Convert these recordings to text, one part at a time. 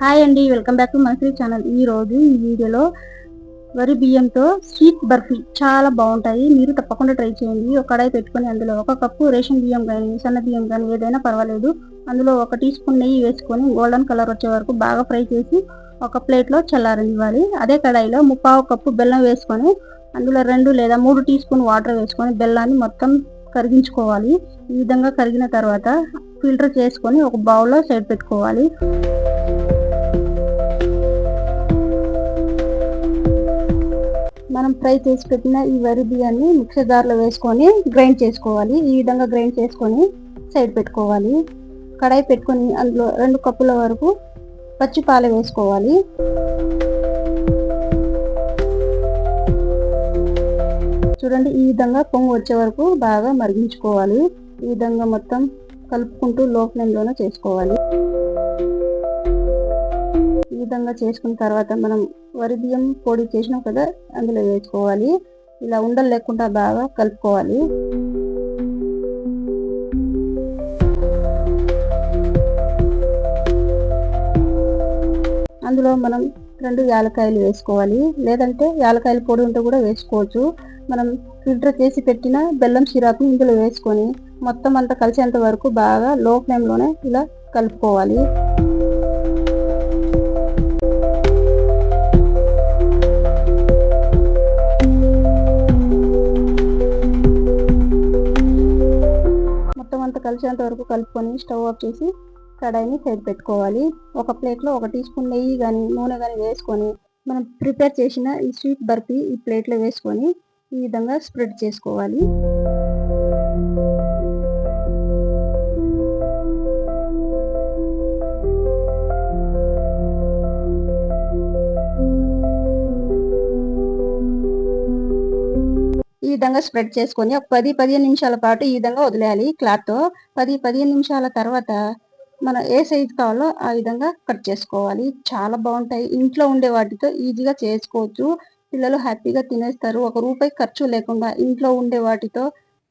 Hi అండి welcome back to Manashri channel. ఈ రోజు ఈ వీడియోలో వరి బియ్యంతో స్వీట్ బర్ఫీ చాలా బాగుంటాయి. మీరు తప్పకుండా ట్రై చేయండి. ఒక కడాయి పెట్టుకొని అందులో ఒక కప్పు రేషన్ బియ్యం కానీ సన్న బియ్యం కానీ ఏదైనా పర్వాలేదు. అందులో ఒక టీ స్పూన్ నెయ్యి వేసుకొని గోల్డెన్ కలర్ వచ్చే వరకు బాగా ఫ్రై చేసి ఒక ప్లేట్లో చల్లారనివ్వాలి. అదే కడాయిలో ముప్పావు కప్పు బెల్లం వేసుకొని అందులో రెండు లేదా మూడు టీ స్పూన్ వాటర్ వేసుకొని బెల్లాన్ని మొత్తం కరిగించుకోవాలి. ఈ విధంగా కరిగిన తర్వాత ఫిల్టర్ చేసుకొని ఒక బౌల్లో సైడ్ పెట్టుకోవాలి. మనం ఫ్రై చేసి పెట్టిన ఈ వరి బియ్యాన్ని మిక్సర్ జార్లో వేసుకొని గ్రైండ్ చేసుకోవాలి. ఈ విధంగా గ్రైండ్ చేసుకొని సైడ్ పెట్టుకోవాలి. కడాయి పెట్టుకొని అందులో రెండు కప్పుల వరకు పచ్చి పాలు వేసుకోవాలి. చూడండి ఈ విధంగా పొంగు వచ్చే వరకు బాగా మరిగించుకోవాలి. ఈ విధంగా మొత్తం కలుపుకుంటూ లో ఫ్లేమ్లోనే చేసుకోవాలి. విధంగా చేసుకున్న తర్వాత మనం వరి బియ్యం పొడి చేసినాం కదా అందులో వేసుకోవాలి. ఇలా ఉండలు లేకుండా బాగా కలుపుకోవాలి. అందులో మనం రెండు యాలకాయలు వేసుకోవాలి. లేదంటే యాలకాయల పొడి ఉంటే కూడా వేసుకోవచ్చు. మనం ఫిల్టర్ చేసి పెట్టిన బెల్లం సిరాప్ ఇందులో వేసుకొని మొత్తం అంతా కలిసేంత వరకు బాగా లో ఫ్లేమ్లోనే ఇలా కలుపుకోవాలి. కలిసేంత వరకు కలుపుకొని స్టవ్ ఆఫ్ చేసి కడాయిని సైడ్ పెట్టుకోవాలి. ఒక ప్లేట్లో ఒక టీ స్పూన్ నెయ్యి కానీ నూనె కానీ వేసుకొని మనం ప్రిపేర్ చేసిన ఈ స్వీట్ బర్ఫీ ఈ ప్లేట్లో వేసుకొని ఈ విధంగా స్ప్రెడ్ చేసుకోవాలి. ఈ విధంగా స్ప్రెడ్ చేసుకొని ఒక పది పదిహేను నిమిషాల పాటు ఈ విధంగా వదిలేయాలి క్లాత్. పది పదిహేను నిమిషాల తర్వాత మనం ఏ సైజు కావాలో ఆ విధంగా కట్ చేసుకోవాలి. చాలా బాగుంటాయి. ఇంట్లో ఉండే వాటితో ఈజీగా చేసుకోవచ్చు. పిల్లలు హ్యాపీగా తినేస్తారు. ఒక రూపాయి ఖర్చు లేకుండా ఇంట్లో ఉండే వాటితో.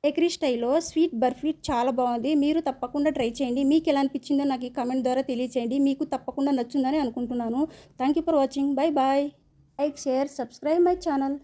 బేకరీ స్టైల్లో స్వీట్ బర్ఫీ చాలా బాగుంది. మీరు తప్పకుండా ట్రై చేయండి. మీకు ఎలా అనిపించిందో నాకు ఈ కమెంట్ ద్వారా తెలియచేయండి. మీకు తప్పకుండా నచ్చిందని అనుకుంటున్నాను. Thank you for watching bye bye like share subscribe my channel